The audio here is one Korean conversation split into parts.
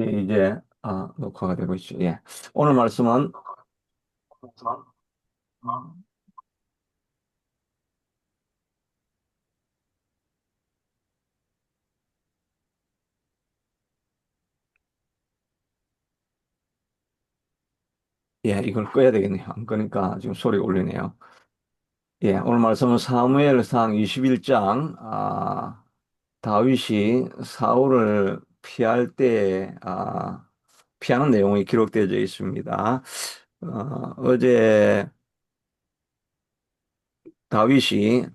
예, 이제 아, 녹화가 되고 있죠. 예. 오늘 말씀은 예, 이걸 꺼야 되겠네요. 안 끄니까 지금 소리가 울리네요. 예, 오늘 말씀은 사무엘상 21장 아, 다윗이 사울을 피할 때 아, 피하는 내용이 기록되어 있습니다. 어, 어제 다윗이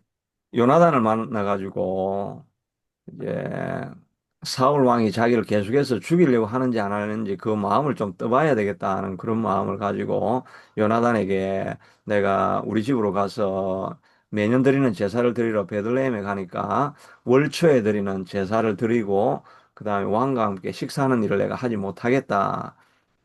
요나단을 만나가지고 이제 사울 왕이 자기를 계속해서 죽이려고 하는지 안 하는지 그 마음을 좀 떠봐야 되겠다는 그런 마음을 가지고 요나단에게 내가 우리 집으로 가서 매년 드리는 제사를 드리러 베들레헴에 가니까 월초에 드리는 제사를 드리고 그 다음에 왕과 함께 식사하는 일을 내가 하지 못하겠다.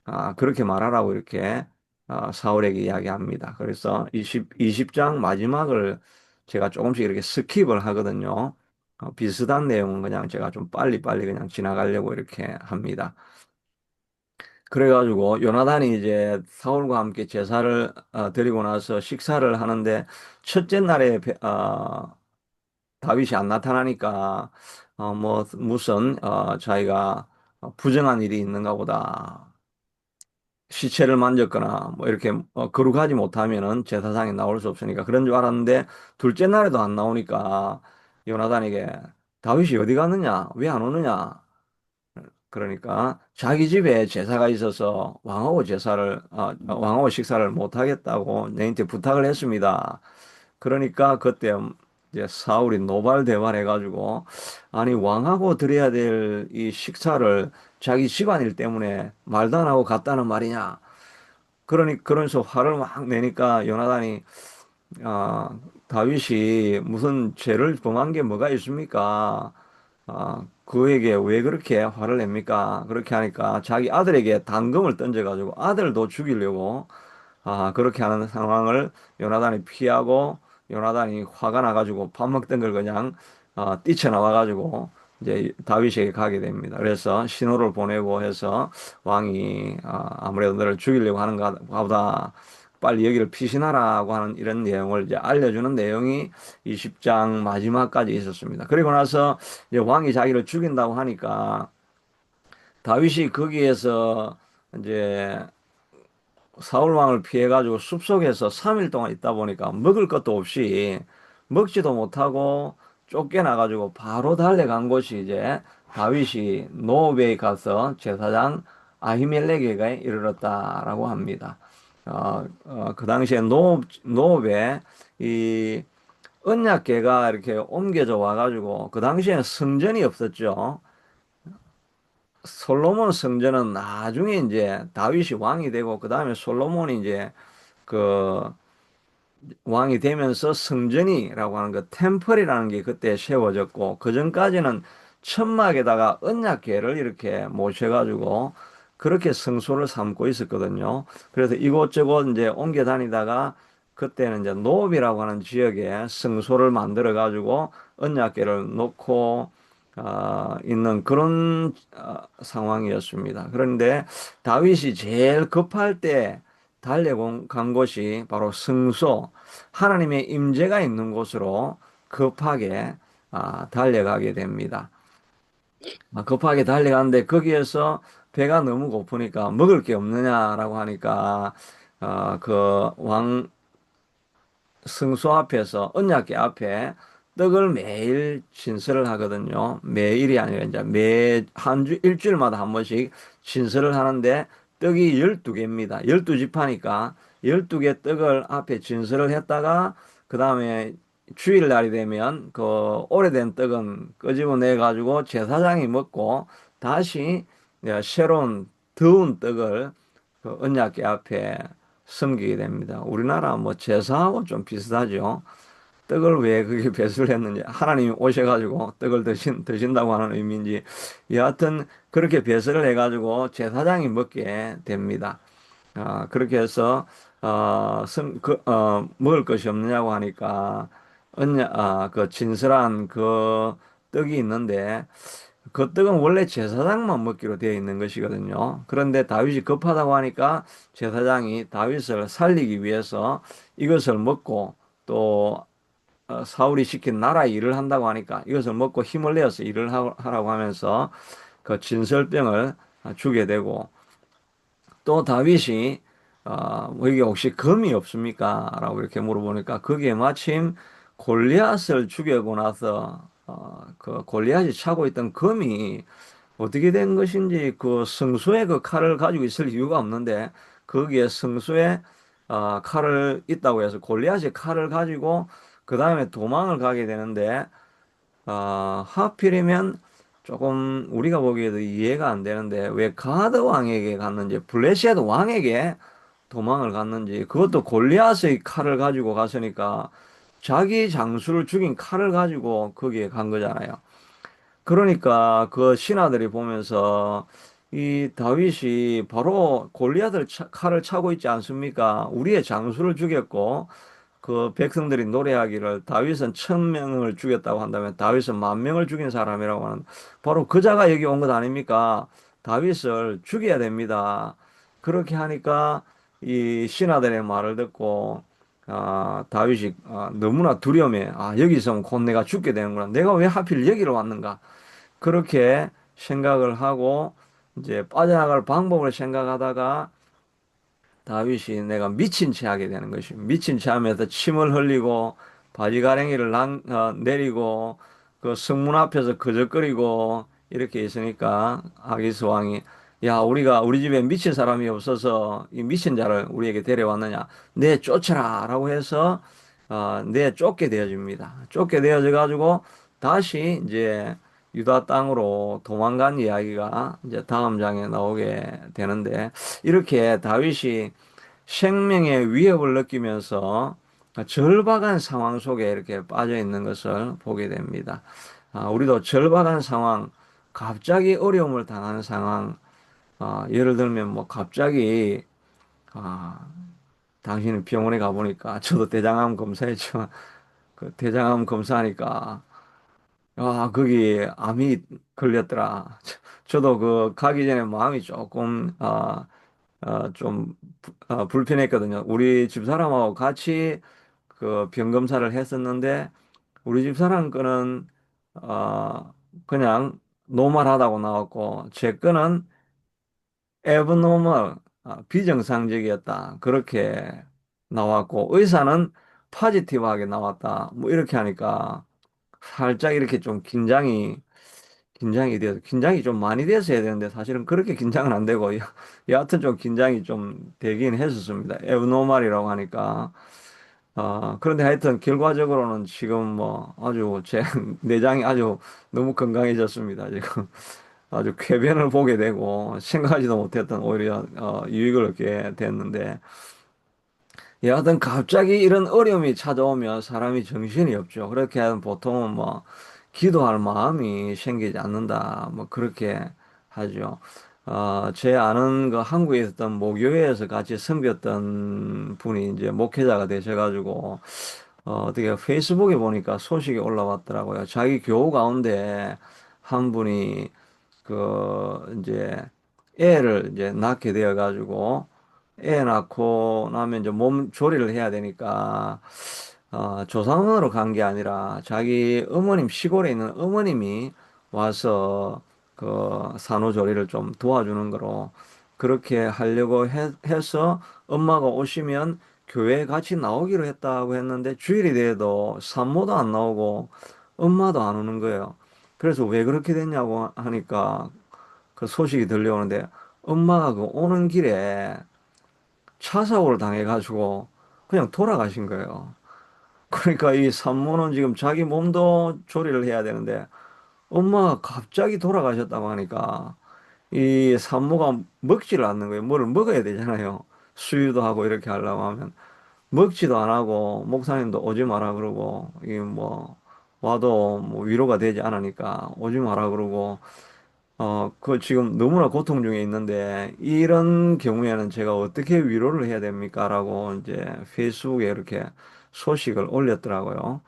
아, 그렇게 말하라고 이렇게 아, 사울에게 이야기합니다. 그래서 20, 20장 마지막을 제가 조금씩 이렇게 스킵을 하거든요. 어, 비슷한 내용은 그냥 제가 좀 빨리빨리 그냥 지나가려고 이렇게 합니다. 그래가지고 요나단이 이제 사울과 함께 제사를 어, 드리고 나서 식사를 하는데 첫째 날에 배- 어, 다윗이 안 나타나니까 어, 뭐 무슨 어, 자기가 부정한 일이 있는가 보다. 시체를 만졌거나 뭐 이렇게 어, 거룩하지 못하면은 제사상에 나올 수 없으니까 그런 줄 알았는데 둘째 날에도 안 나오니까 요나단에게 다윗이 어디 갔느냐? 왜 안 오느냐? 그러니까 자기 집에 제사가 있어서 왕하고 제사를 어, 왕하고 식사를 못 하겠다고 내한테 부탁을 했습니다. 그러니까 그때 이제 사울이 노발대발해가지고 아니 왕하고 드려야 될 이 식사를 자기 집안일 때문에 말도 안 하고 갔다는 말이냐? 그러니 그러면서 화를 막 내니까 요나단이 아, 다윗이 무슨 죄를 범한 게 뭐가 있습니까? 아, 그에게 왜 그렇게 화를 냅니까? 그렇게 하니까 자기 아들에게 단검을 던져가지고 아들도 죽이려고 아, 그렇게 하는 상황을 요나단이 피하고 요나단이 화가 나가지고 밥 먹던 걸 그냥 아, 뛰쳐나와가지고 이제 다윗에게 가게 됩니다. 그래서 신호를 보내고 해서 왕이 아, 아무래도 너를 죽이려고 하는가 보다 빨리 여기를 피신하라고 하는 이런 내용을 이제 알려주는 내용이 20장 마지막까지 있었습니다. 그리고 나서 이제 왕이 자기를 죽인다고 하니까 다윗이 거기에서 이제 사울 왕을 피해 가지고 숲속에서 3일 동안 있다 보니까 먹을 것도 없이 먹지도 못하고 쫓겨나 가지고 바로 달려간 곳이 이제 다윗이 노브에 가서 제사장 아히멜렉에게 이르렀다라고 합니다. 어, 어, 그 당시에 노, 노브에 이 언약궤가 이렇게 옮겨져 와가지고 그 당시에는 성전이 없었죠. 솔로몬 성전은 나중에 이제 다윗이 왕이 되고 그 다음에 솔로몬이 이제 그 왕이 되면서 성전이라고 하는 그 템플이라는 게 그때 세워졌고 그 전까지는 천막에다가 언약궤를 이렇게 모셔가지고 그렇게 성소를 삼고 있었거든요. 그래서 이곳저곳 이제 옮겨 다니다가 그때는 이제 노비라고 하는 지역에 성소를 만들어 가지고 언약궤를 놓고 어, 있는 그런 어, 상황이었습니다. 그런데 다윗이 제일 급할 때 달려간 곳이 바로 성소, 하나님의 임재가 있는 곳으로 급하게 아, 달려가게 됩니다. 아, 급하게 달려가는데 거기에서 배가 너무 고프니까 먹을 게 없느냐라고 하니까 어, 그왕 성소 앞에서 언약궤 앞에 떡을 매일 신설을 하거든요. 매일이 아니라 이제 매 한 주 일주일마다 한 번씩 신설을 하는데 떡이 12개입니다. 12지파니까 12개 떡을 앞에 진설을 했다가 그다음에 주일 날이 되면 그 오래된 떡은 끄집어내 가지고 제사장이 먹고 다시 새로운 더운 떡을 그 언약궤 앞에 섬기게 됩니다. 우리나라 뭐 제사하고 좀 비슷하죠. 떡을 왜 그게 배수를 했는지 하나님이 오셔가지고 떡을 드신, 드신다고 하는 의미인지 여하튼 그렇게 배설을 해가지고 제사장이 먹게 됩니다. 아, 그렇게 해서 어, 성, 그, 어, 먹을 것이 없느냐고 하니까 언냐, 아, 그 진설한 그 떡이 있는데 그 떡은 원래 제사장만 먹기로 되어 있는 것이거든요. 그런데 다윗이 급하다고 하니까 제사장이 다윗을 살리기 위해서 이것을 먹고 또 어, 사울이 시킨 나라 일을 한다고 하니까 이것을 먹고 힘을 내어서 일을 하- 하라고 하면서 그 진설병을 주게 되고 또 다윗이 어, 뭐 이게 혹시 금이 없습니까? 라고 이렇게 물어보니까 거기에 마침 골리앗을 죽이고 나서 어, 그 골리앗이 차고 있던 금이 어떻게 된 것인지 그 성소에 그 칼을 가지고 있을 이유가 없는데 거기에 성소에 어, 칼을 있다고 해서 골리앗이 칼을 가지고 그 다음에 도망을 가게 되는데 어, 하필이면 조금 우리가 보기에도 이해가 안 되는데 왜 가드 왕에게 갔는지 블레셋 왕에게 도망을 갔는지 그것도 골리앗의 칼을 가지고 갔으니까 자기 장수를 죽인 칼을 가지고 거기에 간 거잖아요. 그러니까 그 신하들이 보면서 이 다윗이 바로 골리앗을 차- 칼을 차고 있지 않습니까? 우리의 장수를 죽였고 그 백성들이 노래하기를 다윗은 천 명을 죽였다고 한다면 다윗은 만 명을 죽인 사람이라고 하는 바로 그자가 여기 온 것 아닙니까? 다윗을 죽여야 됩니다. 그렇게 하니까 이 신하들의 말을 듣고 아, 다윗이 아, 너무나 두려움에 아, 여기서 곧 내가 죽게 되는구나. 내가 왜 하필 여기로 왔는가? 그렇게 생각을 하고 이제 빠져나갈 방법을 생각하다가 다윗이 내가 미친 채 하게 되는 것입니다. 미친 채 하면서 침을 흘리고 바지가랭이를 난, 어, 내리고 그 성문 앞에서 거적거리고 이렇게 있으니까 아기스 왕이 야 우리가 우리 집에 미친 사람이 없어서 이 미친 자를 우리에게 데려왔느냐 내 쫓아라 라고 해서 어, 내 쫓게 되어집니다. 쫓게 되어져 가지고 다시 이제 유다 땅으로 도망간 이야기가 이제 다음 장에 나오게 되는데 이렇게 다윗이 생명의 위협을 느끼면서 절박한 상황 속에 이렇게 빠져 있는 것을 보게 됩니다. 아, 우리도 절박한 상황, 갑자기 어려움을 당하는 상황, 아, 예를 들면 뭐 갑자기 아, 당신은 병원에 가보니까 저도 대장암 검사했지만 그 대장암 검사하니까 아, 거기 암이 걸렸더라. 저- 저도 그 가기 전에 마음이 조금 아, 아, 좀 부- 아, 불편했거든요. 우리 집사람하고 같이 그 병 검사를 했었는데 우리 집사람 거는 어, 그냥 노멀하다고 나왔고 제 거는 abnormal 아, 비정상적이었다. 그렇게 나왔고 의사는 포지티브하게 나왔다. 뭐 이렇게 하니까 살짝 이렇게 좀 긴장이 긴장이 돼서 긴장이 좀 많이 돼서 해야 되는데 사실은 그렇게 긴장은 안 되고 여- 여하튼 좀 긴장이 좀 되긴 했었습니다. 에브노말이라고 하니까 어, 그런데 하여튼 결과적으로는 지금 뭐 아주 제 내장이 아주 너무 건강해졌습니다. 지금 아주 쾌변을 보게 되고 생각하지도 못했던 오히려 어, 유익을 얻게 됐는데 여하튼 갑자기 이런 어려움이 찾아오면 사람이 정신이 없죠. 그렇게 하면 보통은 뭐 기도할 마음이 생기지 않는다. 뭐 그렇게 하죠. 어, 제 아는 그 한국에 있었던 모교회에서 같이 섬겼던 분이 이제 목회자가 되셔가지고 어, 어떻게 페이스북에 보니까 소식이 올라왔더라고요. 자기 교우 가운데 한 분이 그 이제 애를 이제 낳게 되어 가지고 애 낳고 나면 이제 몸 조리를 해야 되니까 어, 조상원으로 간 게 아니라 자기 어머님 시골에 있는 어머님이 와서 그 산후조리를 좀 도와주는 거로 그렇게 하려고 해, 해서 엄마가 오시면 교회에 같이 나오기로 했다고 했는데 주일이 돼도 산모도 안 나오고 엄마도 안 오는 거예요. 그래서 왜 그렇게 됐냐고 하니까 그 소식이 들려오는데 엄마가 그 오는 길에 차 사고를 당해가지고 그냥 돌아가신 거예요. 그러니까 이 산모는 지금 자기 몸도 조리를 해야 되는데 엄마가 갑자기 돌아가셨다고 하니까 이 산모가 먹지를 않는 거예요. 뭐를 먹어야 되잖아요. 수유도 하고 이렇게 하려고 하면 먹지도 안 하고 목사님도 오지 마라 그러고 이 뭐 와도 뭐 위로가 되지 않으니까 오지 마라 그러고 어, 그 지금 너무나 고통 중에 있는데 이런 경우에는 제가 어떻게 위로를 해야 됩니까? 라고 이제 페이스북에 이렇게 소식을 올렸더라고요.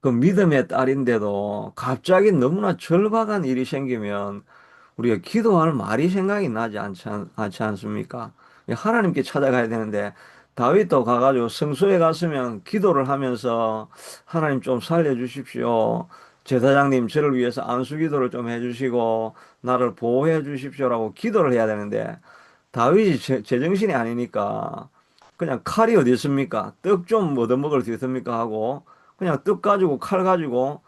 그 믿음의 딸인데도 갑자기 너무나 절박한 일이 생기면 우리가 기도할 말이 생각이 나지 않지, 않, 않지 않습니까? 하나님께 찾아가야 되는데 다윗도 가가지고 성소에 갔으면 기도를 하면서 하나님 좀 살려주십시오. 제사장님 저를 위해서 안수 기도를 좀 해주시고 나를 보호해 주십시오라고 기도를 해야 되는데 다윗이 제, 제정신이 아니니까 그냥 칼이 어디 있습니까? 떡 좀 얻어먹을 수 있습니까? 하고 그냥 떡 가지고 칼 가지고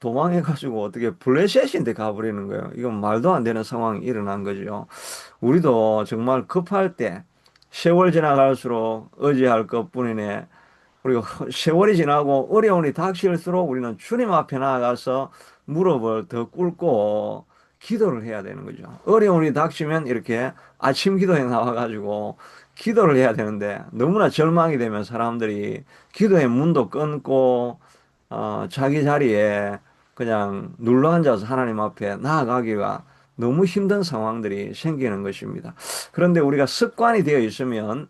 도망해가지고 어떻게 블레셋인데 가버리는 거예요. 이건 말도 안 되는 상황이 일어난 거죠. 우리도 정말 급할 때 세월 지나갈수록 의지할 것 뿐이네. 그리고 세월이 지나고 어려움이 닥칠수록 우리는 주님 앞에 나아가서 무릎을 더 꿇고 기도를 해야 되는 거죠. 어려움이 닥치면 이렇게 아침 기도에 나와가지고 기도를 해야 되는데 너무나 절망이 되면 사람들이 기도의 문도 끊고 어, 자기 자리에 그냥 눌러 앉아서 하나님 앞에 나아가기가 너무 힘든 상황들이 생기는 것입니다. 그런데 우리가 습관이 되어 있으면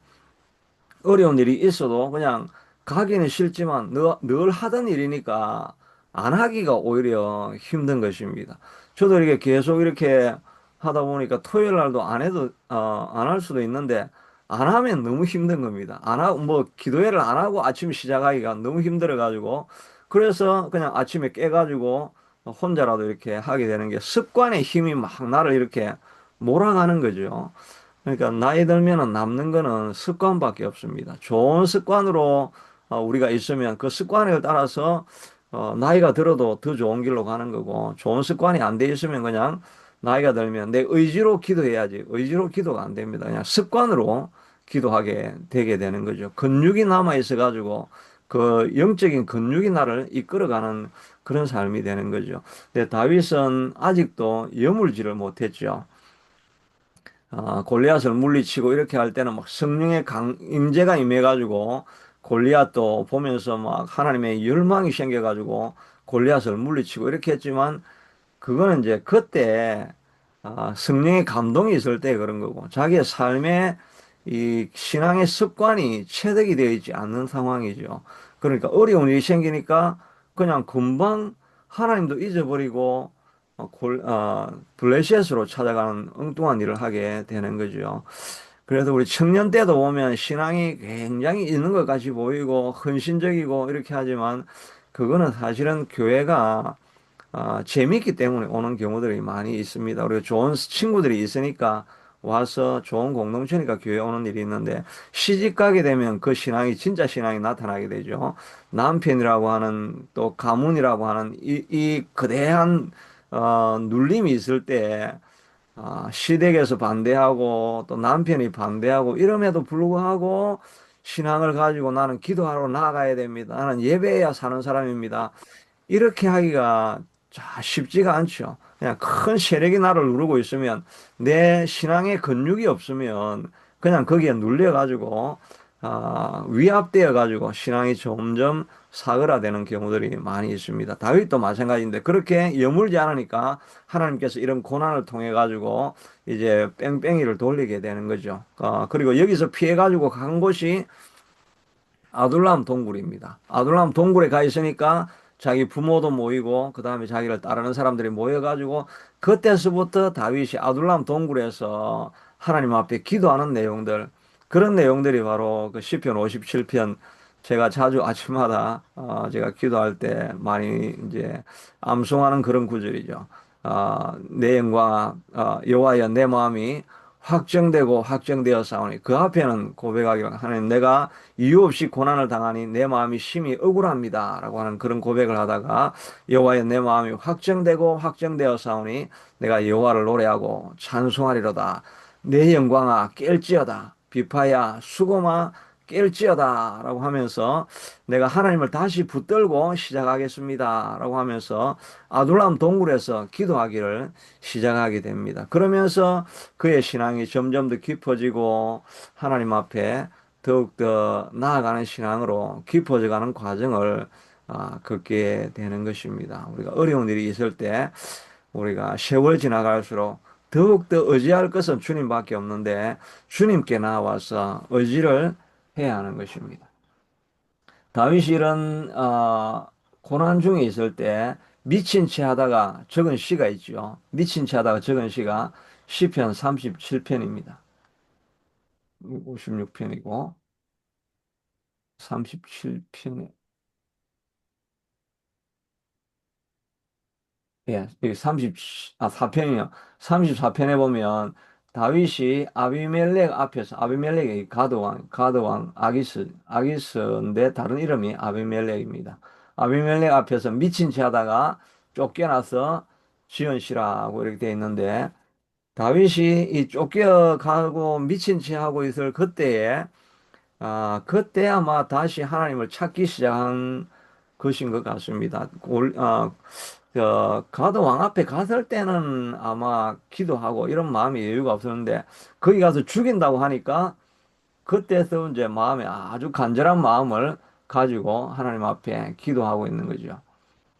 어려운 일이 있어도 그냥 가기는 싫지만 늘, 늘 하던 일이니까 안 하기가 오히려 힘든 것입니다. 저도 이렇게 계속 이렇게 하다 보니까 토요일 날도 안 해도 어, 안 할 수도 있는데 안 하면 너무 힘든 겁니다. 안 하고 뭐 기도회를 안 하고 아침 시작하기가 너무 힘들어 가지고 그래서 그냥 아침에 깨 가지고 혼자라도 이렇게 하게 되는 게 습관의 힘이 막 나를 이렇게 몰아가는 거죠. 그러니까 나이 들면은 남는 거는 습관밖에 없습니다. 좋은 습관으로 어, 우리가 있으면 그 습관을 따라서 어, 나이가 들어도 더 좋은 길로 가는 거고 좋은 습관이 안 돼 있으면 그냥 나이가 들면 내 의지로 기도해야지 의지로 기도가 안 됩니다. 그냥 습관으로 기도하게 되게 되는 거죠. 근육이 남아 있어 가지고 그 영적인 근육이 나를 이끌어가는 그런 삶이 되는 거죠. 근데 다윗은 아직도 여물지를 못했죠. 아, 골리앗을 물리치고 이렇게 할 때는 막 성령의 강, 임재가 임해가지고 골리앗도 보면서 막 하나님의 열망이 생겨가지고 골리앗을 물리치고 이렇게 했지만 그거는 이제 그때 아, 성령의 감동이 있을 때 그런 거고 자기의 삶에 이 신앙의 습관이 체득이 되어 있지 않는 상황이죠. 그러니까 어려운 일이 생기니까 그냥 금방 하나님도 잊어버리고 어, 골, 어, 블레셋으로 찾아가는 엉뚱한 일을 하게 되는 거죠. 그래서 우리 청년 때도 보면 신앙이 굉장히 있는 것 같이 보이고 헌신적이고 이렇게 하지만 그거는 사실은 교회가 어, 재밌기 때문에 오는 경우들이 많이 있습니다. 우리가 좋은 친구들이 있으니까 와서 좋은 공동체니까 교회 오는 일이 있는데 시집 가게 되면 그 신앙이 진짜 신앙이 나타나게 되죠. 남편이라고 하는 또 가문이라고 하는 이, 이 거대한 어, 눌림이 있을 때 어, 시댁에서 반대하고 또 남편이 반대하고 이럼에도 불구하고 신앙을 가지고 나는 기도하러 나가야 됩니다. 나는 예배해야 사는 사람입니다. 이렇게 하기가 자, 쉽지가 않죠. 그냥 큰 세력이 나를 누르고 있으면 내 신앙의 근육이 없으면 그냥 거기에 눌려가지고 아, 위압되어 가지고 신앙이 점점 사그라드는 경우들이 많이 있습니다. 다윗도 마찬가지인데 그렇게 여물지 않으니까 하나님께서 이런 고난을 통해 가지고 이제 뺑뺑이를 돌리게 되는 거죠. 아, 그리고 여기서 피해 가지고 간 곳이 아둘람 동굴입니다. 아둘람 동굴에 가 있으니까 자기 부모도 모이고 그 다음에 자기를 따르는 사람들이 모여가지고 그때서부터 다윗이 아둘람 동굴에서 하나님 앞에 기도하는 내용들 그런 내용들이 바로 그 시편 57편 제가 자주 아침마다 어 제가 기도할 때 많이 이제 암송하는 그런 구절이죠. 어 내 영광아 어 여호와여 내 마음이 확정되고 확정되어 싸우니 그 앞에는 고백하기로 하나님 내가 이유 없이 고난을 당하니 내 마음이 심히 억울합니다. 라고 하는 그런 고백을 하다가 여호와의 내 마음이 확정되고 확정되어 싸우니 내가 여호와를 노래하고 찬송하리로다. 내 영광아 깰지어다 비파야 수고마 깰지어다 라고 하면서 내가 하나님을 다시 붙들고 시작하겠습니다 라고 하면서 아둘람 동굴에서 기도하기를 시작하게 됩니다. 그러면서 그의 신앙이 점점 더 깊어지고 하나님 앞에 더욱더 나아가는 신앙으로 깊어져 가는 과정을 아, 걷게 되는 것입니다. 우리가 어려운 일이 있을 때 우리가 세월 지나갈수록 더욱더 의지할 것은 주님밖에 없는데 주님께 나와서 의지를 해야 하는 것입니다. 이런 어, 고난 중에 있을 때 미친 채 하다가 적은 시가 있죠. 미친 채 하다가 적은 시가 시편 37편입니다. 56편이고 37편에 예, 여기 30, 아, 4편이요. 34편에 보면 다윗이 아비멜렉 앞에서 아비멜렉이 가드왕, 가드왕 아기스, 아기스인데 다른 이름이 아비멜렉입니다. 아비멜렉 앞에서 미친 채 하다가 쫓겨나서 지원시라고 이렇게 돼 있는데 다윗이 이 쫓겨가고 미친 채 하고 있을 그때에 아, 그때 아마 다시 하나님을 찾기 시작한 것인 것 같습니다. 올, 아, 그 가드 왕 앞에 갔을 때는 아마 기도하고 이런 마음이 여유가 없었는데 거기 가서 죽인다고 하니까 그때서 이제 마음에 아주 간절한 마음을 가지고 하나님 앞에 기도하고 있는 거죠.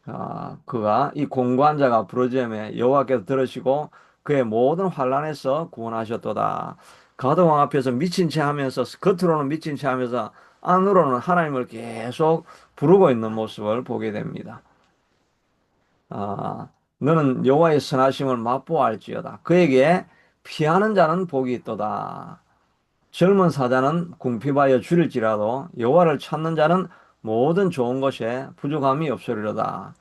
아, 그가 이 공고한 자가 부르짖음에 여호와께서 들으시고 그의 모든 환란에서 구원하셨도다. 가드 왕 앞에서 미친 채 하면서 겉으로는 미친 채 하면서 안으로는 하나님을 계속 부르고 있는 모습을 보게 됩니다. 아, 너는 여호와의 선하심을 맛보아할지어다. 그에게 피하는 자는 복이 있도다. 젊은 사자는 궁핍하여 줄일지라도 여호와를 찾는 자는 모든 좋은 것에 부족함이 없으리로다.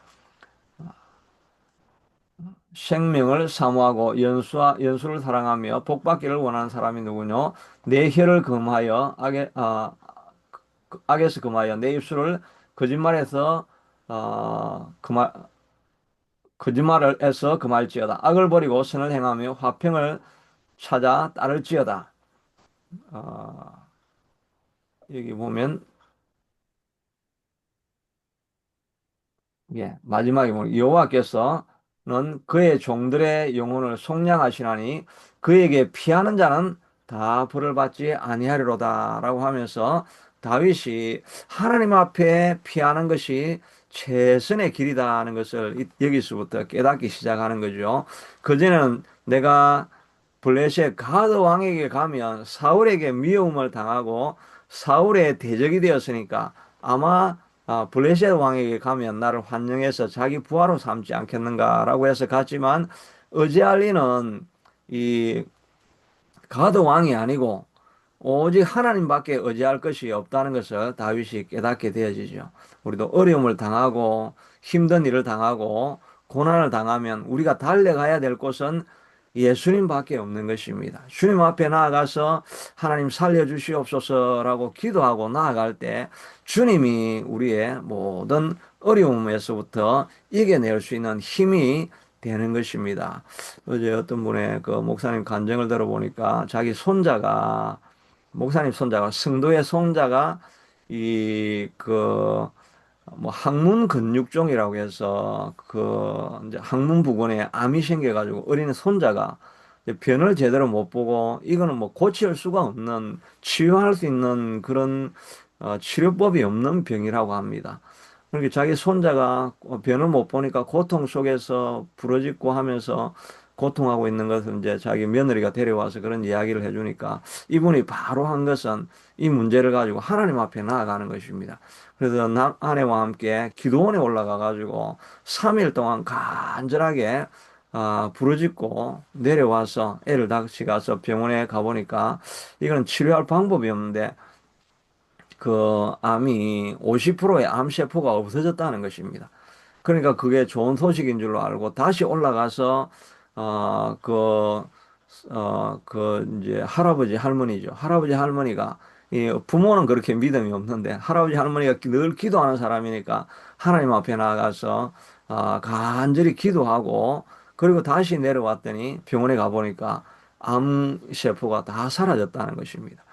생명을 사모하고 연수와 연수를 사랑하며 복받기를 원하는 사람이 누구뇨? 내 혀를 금하여 악에 아, 악에서 금하여 내 입술을 거짓말해서 어, 금하 거짓말을 해서 금할지어다. 악을 버리고 선을 행하며 화평을 찾아 따를지어다. 어, 여기 보면 예, 마지막에 보면 여호와께서는 그의 종들의 영혼을 속량하시나니 그에게 피하는 자는 다 벌을 받지 아니하리로다라고 하면서 다윗이 하나님 앞에 피하는 것이 최선의 길이다는 것을 여기서부터 깨닫기 시작하는 거죠. 그전에는 내가 블레셋 가드 왕에게 가면 사울에게 미움을 당하고 사울의 대적이 되었으니까 아마 아, 블레셋 왕에게 가면 나를 환영해서 자기 부하로 삼지 않겠는가라고 해서 갔지만 어제알리는 이 가드 왕이 아니고 오직 하나님밖에 의지할 것이 없다는 것을 다윗이 깨닫게 되어지죠. 우리도 어려움을 당하고 힘든 일을 당하고 고난을 당하면 우리가 달려가야 될 곳은 예수님밖에 없는 것입니다. 주님 앞에 나아가서 하나님 살려주시옵소서라고 기도하고 나아갈 때 주님이 우리의 모든 어려움에서부터 이겨낼 수 있는 힘이 되는 것입니다. 어제 어떤 분의 그 목사님 간증을 들어보니까 자기 손자가 목사님 손자가 성도의 손자가 이 그 뭐 항문 근육종이라고 해서 그 이제 항문 부근에 암이 생겨가지고 어린 손자가 변을 제대로 못 보고 이거는 뭐 고칠 수가 없는 치유할 수 있는 그런 어, 치료법이 없는 병이라고 합니다. 그러니까 자기 손자가 변을 못 보니까 고통 속에서 부러짓고 하면서 고통하고 있는 것을 이제 자기 며느리가 데려와서 그런 이야기를 해주니까 이분이 바로 한 것은 이 문제를 가지고 하나님 앞에 나아가는 것입니다. 그래서 아내와 함께 기도원에 올라가 가지고 3일 동안 간절하게 아, 부르짖고 내려와서 애를 다시 가서 병원에 가보니까 이거는 치료할 방법이 없는데 그 암이 50%의 암세포가 없어졌다는 것입니다. 그러니까 그게 좋은 소식인 줄로 알고 다시 올라가서 어, 그, 어, 그, 이제, 할아버지, 할머니죠. 할아버지, 할머니가, 이 부모는 그렇게 믿음이 없는데, 할아버지, 할머니가 늘 기도하는 사람이니까, 하나님 앞에 나가서, 아, 간절히 기도하고, 그리고 다시 내려왔더니 병원에 가보니까 암 세포가 다 사라졌다는 것입니다.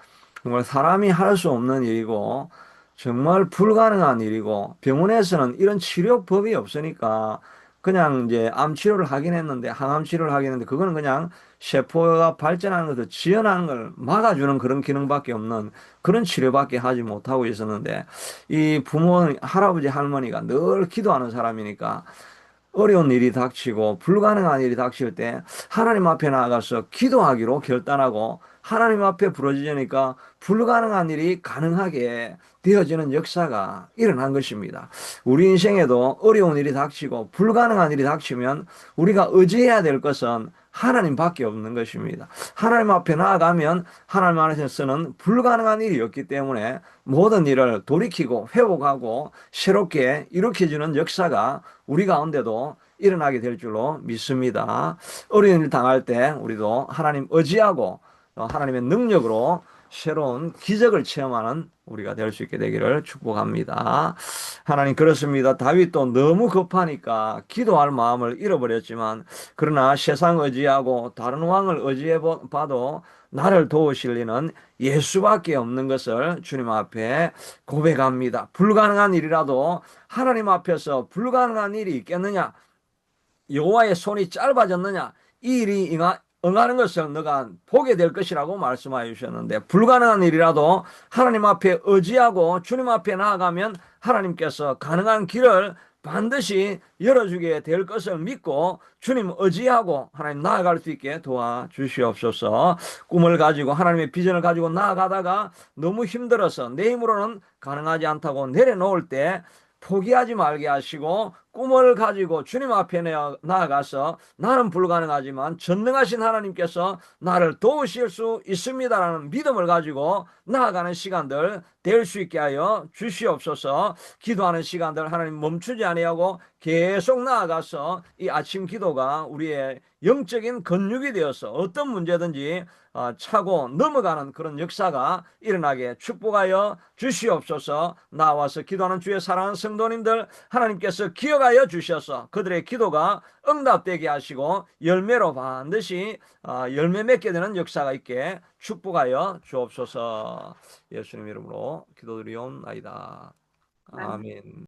정말 사람이 할 수 없는 일이고, 정말 불가능한 일이고, 병원에서는 이런 치료법이 없으니까, 그냥 이제 암 치료를 하긴 했는데 항암 치료를 하긴 했는데 그거는 그냥 세포가 발전하는 것을 지연하는 걸 막아주는 그런 기능밖에 없는 그런 치료밖에 하지 못하고 있었는데 이 부모 할아버지 할머니가 늘 기도하는 사람이니까 어려운 일이 닥치고 불가능한 일이 닥칠 때 하나님 앞에 나가서 기도하기로 결단하고 하나님 앞에 부러지니까 불가능한 일이 가능하게 되어지는 역사가 일어난 것입니다. 우리 인생에도 어려운 일이 닥치고 불가능한 일이 닥치면 우리가 의지해야 될 것은 하나님밖에 없는 것입니다. 하나님 앞에 나아가면 하나님 안에서는 불가능한 일이 없기 때문에 모든 일을 돌이키고 회복하고 새롭게 일으켜주는 역사가 우리 가운데도 일어나게 될 줄로 믿습니다. 어려운 일 당할 때 우리도 하나님 의지하고 또 하나님의 능력으로 새로운 기적을 체험하는 우리가 될 수 있게 되기를 축복합니다. 하나님 그렇습니다. 다윗도 너무 급하니까 기도할 마음을 잃어버렸지만 그러나 세상 의지하고 다른 왕을 의지해 봐도 나를 도우실 리는 예수밖에 없는 것을 주님 앞에 고백합니다. 불가능한 일이라도 하나님 앞에서 불가능한 일이 있겠느냐? 여호와의 손이 짧아졌느냐? 이 일이 응하, 응하는 것을 너가 보게 될 것이라고 말씀하여 주셨는데 불가능한 일이라도 하나님 앞에 의지하고 주님 앞에 나아가면 하나님께서 가능한 길을 반드시 열어주게 될 것을 믿고 주님 의지하고 하나님 나아갈 수 있게 도와주시옵소서. 꿈을 가지고 하나님의 비전을 가지고 나아가다가 너무 힘들어서 내 힘으로는 가능하지 않다고 내려놓을 때 포기하지 말게 하시고 꿈을 가지고 주님 앞에 나아가서 나는 불가능하지만 전능하신 하나님께서 나를 도우실 수 있습니다라는 믿음을 가지고 나아가는 시간들 될 수 있게 하여 주시옵소서. 기도하는 시간들 하나님 멈추지 아니하고 계속 나아가서 이 아침 기도가 우리의 영적인 근육이 되어서 어떤 문제든지 어, 차고 넘어가는 그런 역사가 일어나게 축복하여 주시옵소서. 나와서 기도하는 주의 사랑하는 성도님들 하나님께서 기억하여 주셔서 그들의 기도가 응답되게 하시고 열매로 반드시 어, 열매 맺게 되는 역사가 있게 축복하여 주옵소서. 예수님 이름으로 기도드리옵나이다. 아멘